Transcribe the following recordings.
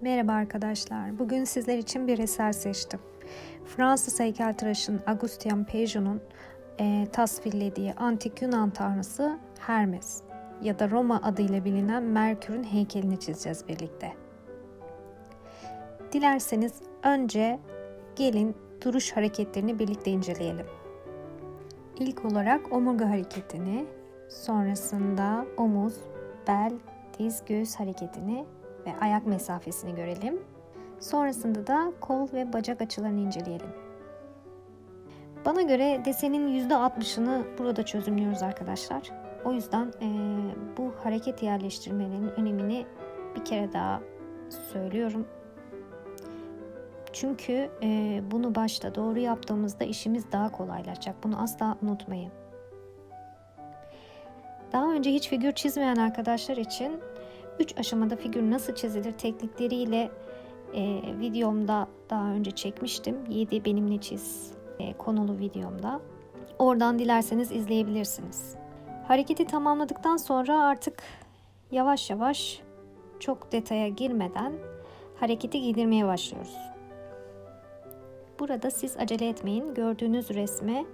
Merhaba arkadaşlar. Bugün sizler için bir eser seçtim. Fransız heykeltıraşın Augustin Peugeot'un e, tasvirlediği antik Yunan tanrısı Hermes ya da Roma adıyla bilinen Merkür'ün heykelini çizeceğiz birlikte. Dilerseniz önce gelin duruş hareketlerini birlikte inceleyelim. İlk olarak omurga hareketini, sonrasında omuz, bel, diz, göğüs hareketini ve ayak mesafesini görelim. Sonrasında da kol ve bacak açılarını inceleyelim. Bana göre desenin %60'ını burada çözümlüyoruz arkadaşlar. O yüzden e, bu hareket yerleştirmenin önemini bir kere daha söylüyorum. Çünkü e, bunu başta doğru yaptığımızda işimiz daha kolaylaşacak. Bunu asla unutmayın. Daha önce hiç figür çizmeyen arkadaşlar için 3 aşamada figür nasıl çizilir teknikleriyle e, videomda daha önce çekmiştim. 7 benimle çiz e, konulu videomda. Oradan dilerseniz izleyebilirsiniz. Hareketi tamamladıktan sonra artık yavaş yavaş çok detaya girmeden hareketi giydirmeye başlıyoruz. Burada siz acele etmeyin. Gördüğünüz resme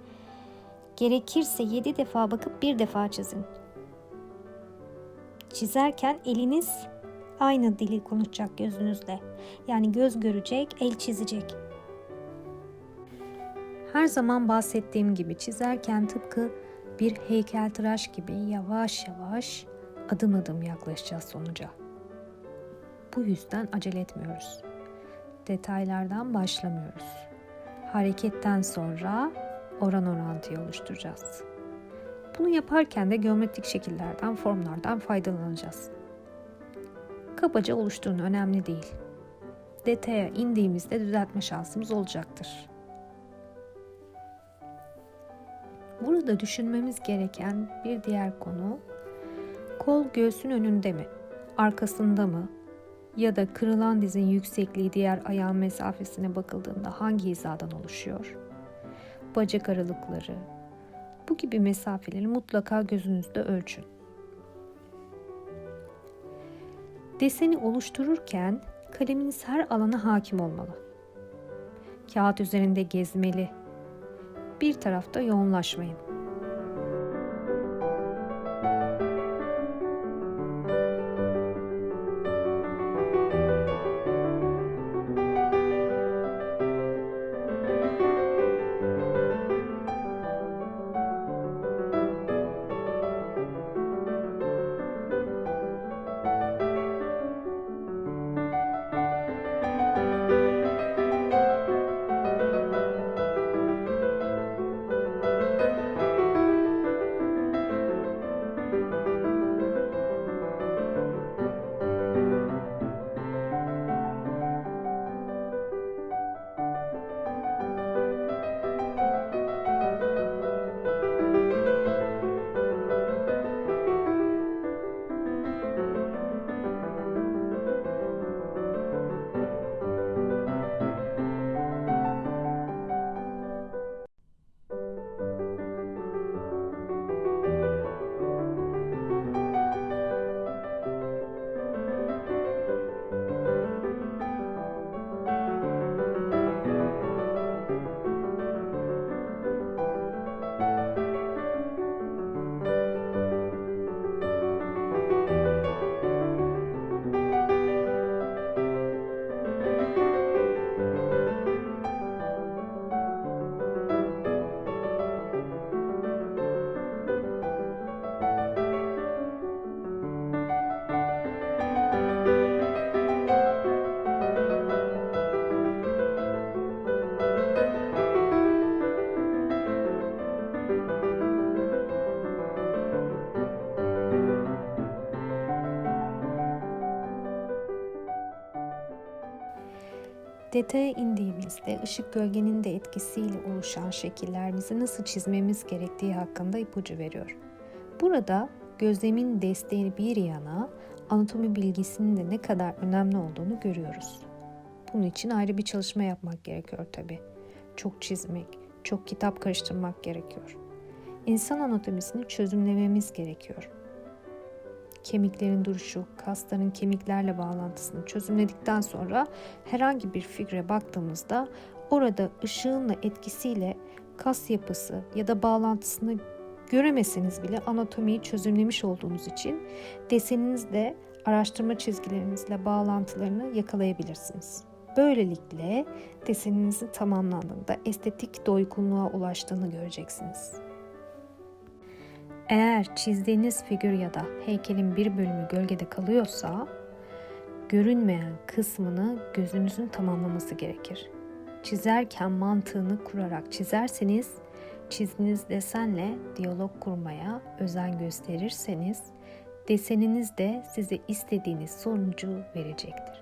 gerekirse 7 defa bakıp bir defa çizin. Çizerken eliniz aynı dili konuşacak gözünüzle. Yani göz görecek, el çizecek. Her zaman bahsettiğim gibi çizerken tıpkı bir heykeltıraş gibi yavaş yavaş adım adım yaklaşacağız sonuca. Bu yüzden acele etmiyoruz. Detaylardan başlamıyoruz. Hareketten sonra oran orantıyı oluşturacağız. Bunu yaparken de geometrik şekillerden, formlardan faydalanacağız. Kabaca oluşturun önemli değil. Detaya indiğimizde düzeltme şansımız olacaktır. Burada düşünmemiz gereken bir diğer konu kol göğsün önünde mi, arkasında mı ya da kırılan dizin yüksekliği diğer ayağın mesafesine bakıldığında hangi hizadan oluşuyor? Bacak aralıkları, bu gibi mesafeleri mutlaka gözünüzde ölçün. Deseni oluştururken kaleminiz her alana hakim olmalı. Kağıt üzerinde gezmeli. Bir tarafta yoğunlaşmayın. Detaya indiğimizde ışık gölgenin de etkisiyle oluşan şekiller bize nasıl çizmemiz gerektiği hakkında ipucu veriyor. Burada gözlemin desteği bir yana anatomi bilgisinin de ne kadar önemli olduğunu görüyoruz. Bunun için ayrı bir çalışma yapmak gerekiyor tabi. Çok çizmek, çok kitap karıştırmak gerekiyor. İnsan anatomisini çözümlememiz gerekiyor. Kemiklerin duruşu, kasların kemiklerle bağlantısını çözümledikten sonra herhangi bir figüre baktığımızda orada ışığınla etkisiyle kas yapısı ya da bağlantısını göremeseniz bile anatomiyi çözümlemiş olduğunuz için deseninizde araştırma çizgilerinizle bağlantılarını yakalayabilirsiniz. Böylelikle deseninizin tamamlandığında estetik doygunluğa ulaştığını göreceksiniz. Eğer çizdiğiniz figür ya da heykelin bir bölümü gölgede kalıyorsa, görünmeyen kısmını gözünüzün tamamlaması gerekir. Çizerken mantığını kurarak çizerseniz, çizdiğiniz desenle diyalog kurmaya özen gösterirseniz, deseniniz de size istediğiniz sonucu verecektir.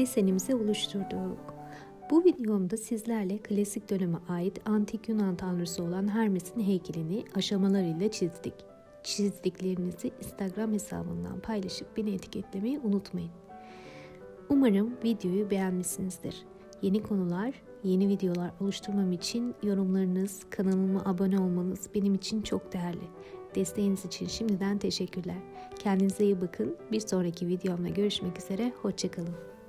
Desenimizi oluşturduk. Bu videomda sizlerle klasik döneme ait antik Yunan tanrısı olan Hermes'in heykelini aşamalarıyla çizdik. Çizdiklerinizi Instagram hesabından paylaşıp beni etiketlemeyi unutmayın. Umarım videoyu beğenmişsinizdir. Yeni konular, yeni videolar oluşturmam için yorumlarınız, kanalıma abone olmanız benim için çok değerli. Desteğiniz için şimdiden teşekkürler. Kendinize iyi bakın. Bir sonraki videomda görüşmek üzere. Hoşçakalın.